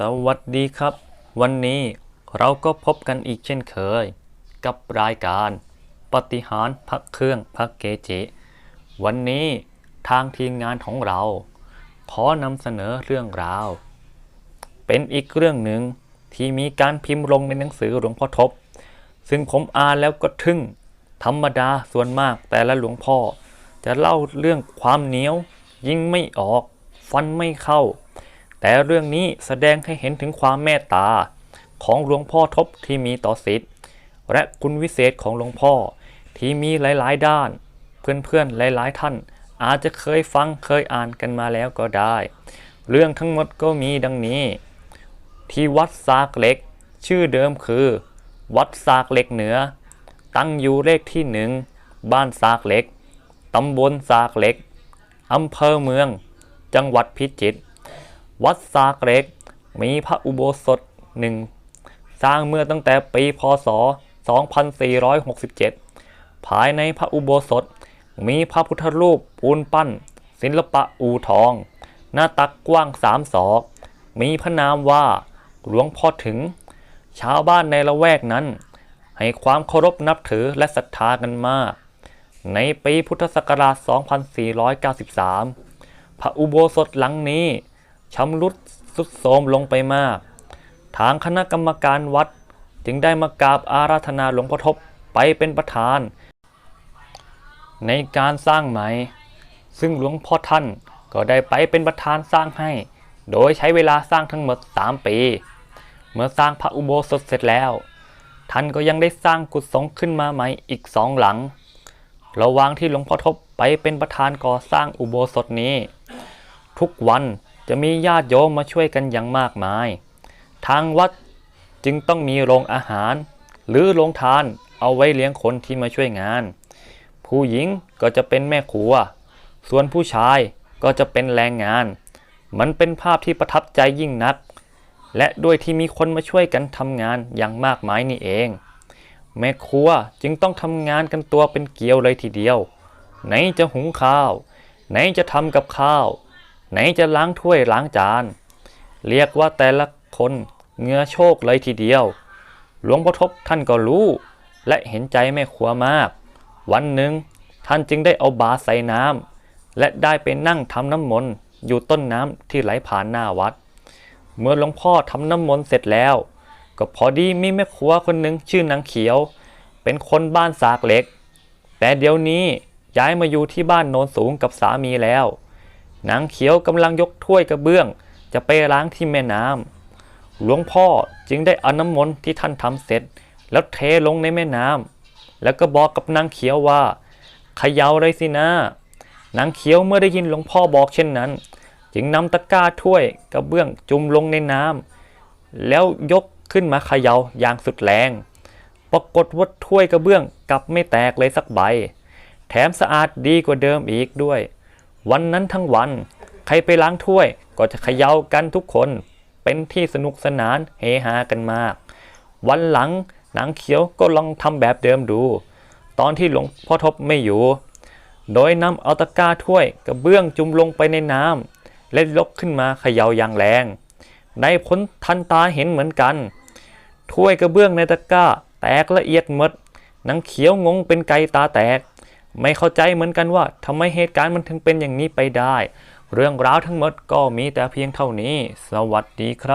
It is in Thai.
สวัสดีครับ วันนี้เราก็พบกันอีกเช่นเคย กับรายการปฏิหารพักเครื่องพักเกจิ วันนี้ทางทีมงานของเรา ขอนำเสนอเรื่องราว เป็นอีกเรื่องหนึ่งที่มีการพิมพ์ลงในหนังสือหลวงพ่อทบ ซึ่งผมอ่านแล้วก็ทึ่ง ธรรมดาส่วนมากแต่ละหลวงพ่อ จะเล่าเรื่องความเหนียว ยิ่งไม่ออก ฟันไม่เข้า แต่เรื่องนี้แสดงให้เห็นถึงความเมตตา ของหลวงพ่อทบที่มีต่อศิษย์และคุณวิเศษของหลวงพ่อที่มีหลายๆ ด้าน เพื่อนๆหลายๆท่าน อาจจะเคยฟังเคยอ่านกันมาแล้วก็ได้ เรื่องทั้งหมดก็มีดังนี้ ที่วัดสากเหล็ก ชื่อเดิมคือ วัดสากเหล็กเหนือ ตั้งอยู่เลขที่หนึ่งบ้านสากเหล็กตำบลสากเหล็กอำเภอเมือง จังหวัดพิจิตร วัดสากเหล็ก มีพระอุโบสถหนึ่งสร้างเมื่อตั้งแต่ปีพศ 2467 ภายในพระอุโบสถ มีพระพุทธรูปปูนปั้น ศิลปะอูทอง หน้าตักกว้างสามศอก มีพระนามว่าหลวงพ่อถึง ชาวบ้านในละแวกนั้น ให้ความเคารพนับถือและศรัทธากันมาก ในปีพุทธศักราช 2493 พระอุโบสถหลังนี้ ชำรุดสุดโทรมลงไปมาก ทางคณะกรรมการวัดจึงได้มากราบอาราธนาหลวงพ่อทบไปเป็นประธาน ในการสร้างใหม่ ซึ่งหลวงพ่อท่านก็ได้ไปเป็นประธานสร้างให้ โดยใช้เวลาสร้างทั้งหมด 3 ปี เมื่อสร้างพระอุโบสถเสร็จแล้ว ท่านก็ยังได้สร้างกุฏิสงขึ้นมาใหม่อีกสองหลัง ระหว่างที่หลวงพ่อทบไปเป็นประธานก่อสร้างอุโบสถนี้ ทุกวัน จะมีญาติโยมมาช่วยกันอย่างมากมาย ทางวัดจึงต้องมีโรงอาหาร หรือโรงทานเอาไว้เลี้ยงคนที่มาช่วยงาน ผู้หญิงก็จะเป็นแม่ครัว ส่วนผู้ชายก็จะเป็นแรงงาน มันเป็นภาพที่ประทับใจยิ่งนัก และด้วยที่มีคนมาช่วยกันทำงานอย่างมากมายนี่เอง แม่ครัวจึงต้องทำงานกันตัวเป็นเกลียวเลยทีเดียว ไหนจะหุงข้าว ไหนจะทำกับข้าว ไหนจะล้างถ้วยล้างจาน เรียกว่าแต่ละคนเงื้อโชคเลยทีเดียว หลวงพ่อทบท่านก็รู้ และเห็นใจแม่ครัวมาก วันหนึ่งท่านจึงได้เอาบาใส่น้ำและได้ไปนั่งทำน้ำมนต์อยู่ต้นน้ำที่ไหลผ่านหน้าวัด เมื่อหลวงพ่อทำน้ำมนต์เสร็จแล้ว ก็พอดีมีแม่ครัวคนหนึ่งชื่อนางเขียว เป็นคนบ้านสากเหล็ก แต่เดี๋ยวนี้ย้ายมาอยู่ที่บ้านโนนสูงกับสามีแล้ว นางเขียวกำลังยกถ้วยกระเบื้อง จะไปล้างที่แม่น้ำหลวงพ่อจึงได้เอาน้ำมนต์ที่ท่านทำเสร็จ แล้วเทลงในแม่น้ำแล้วก็บอกกับนางเขียวว่าขย่าเลยสินะนางเขียวเมื่อได้ยินหลวงพ่อบอกเช่นนั้น จึงนำตะกร้าถ้วยกระเบื้องจุ่มลงในน้ำแล้วยกขึ้นมาขย่าอย่างสุดแรง ปรากฏว่าถ้วยกระเบื้องกลับไม่แตกเลยสักใบ แถมสะอาดดีกว่าเดิมอีกด้วย วันนั้นทั้งวัน ใครไปล้างถ้วยก็จะเขย่ากันทุกคน เป็นที่สนุกสนานเฮฮากันมาก วันหลังนางเขียวก็ลองทำแบบเดิมดู ตอนที่หลวงพ่อทบไม่อยู่ โดยนำเอาตะกร้าถ้วยกระเบื้องจุ่มลงไปในน้ำและยกขึ้นมาเขย่าอย่างแรงในผลทันตาเห็นเหมือนกัน ถ้วยกระเบื้องในตะกร้า แตกละเอียดหมดนางเขียวงงเป็นไก่ตาแตก ไม่เข้าใจเหมือนกันว่าทำไมเหตุการณ์มันถึงเป็นอย่างนี้ไปได้ เรื่องราวทั้งหมดก็มีแต่เพียงเท่านี้ สวัสดีครับ